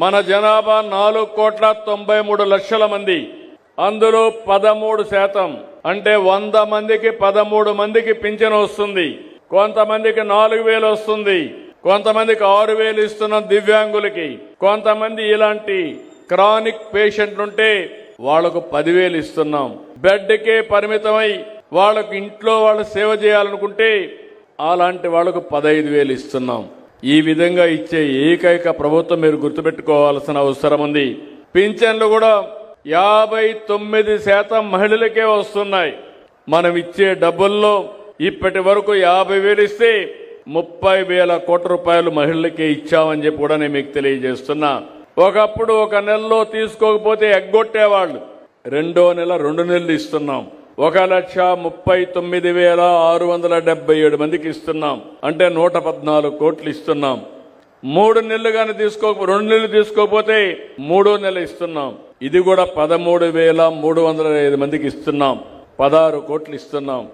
మన జనాభా నాలుగు కోట్ల తొంభై మూడు లక్షల మంది. అందులో పదమూడు శాతం అంటే వంద మందికి పదమూడు మందికి పింఛన్ వస్తుంది. కొంతమందికి నాలుగు వేలు వస్తుంది. కొంతమందికి ఆరు వేలు ఇస్తున్నాం దివ్యాంగులకి. కొంతమంది ఇలాంటి క్రానిక్ పేషెంట్లు ఉంటే వాళ్ళకు పదివేలు ఇస్తున్నాం. బెడ్కే పరిమితమై వాళ్ళకు ఇంట్లో వాళ్ళు సేవ చేయాలనుకుంటే అలాంటి వాళ్ళకు పదహైదు వేలు ఇస్తున్నాం. ఈ విధంగా ఇచ్చే ఏకైక ప్రభుత్వం మీరు గుర్తుపెట్టుకోవాల్సిన అవసరం ఉంది. పింఛన్లు కూడా యాభై తొమ్మిది శాతం మహిళలకే వస్తున్నాయి. మనం ఇచ్చే డబ్బుల్లో ఇప్పటి వరకు యాభై వేలు ఇస్తే ముప్పై వేల కోట్ల రూపాయలు మహిళలకే ఇచ్చామని చెప్పి కూడా నేను మీకు తెలియజేస్తున్నా. ఒకప్పుడు ఒక నెలలో తీసుకోకపోతే ఎగ్గొట్టేవాళ్ళు. రెండో నెల రెండు నెలలు ఇస్తున్నాం. ఒక లక్ష ముప్పై తొమ్మిది వేల ఆరు వందల డెబ్బై ఏడు మందికి ఇస్తున్నాం. అంటే నూట పద్నాలుగు కోట్లు ఇస్తున్నాం. మూడు నెలలు కానీ తీసుకో రెండు నెలలు తీసుకోకపోతే మూడో నెల ఇస్తున్నాం. ఇది కూడా పదమూడు వేల మూడు వందల ఐదు మందికి ఇస్తున్నాం. పదహారు కోట్లు ఇస్తున్నాం.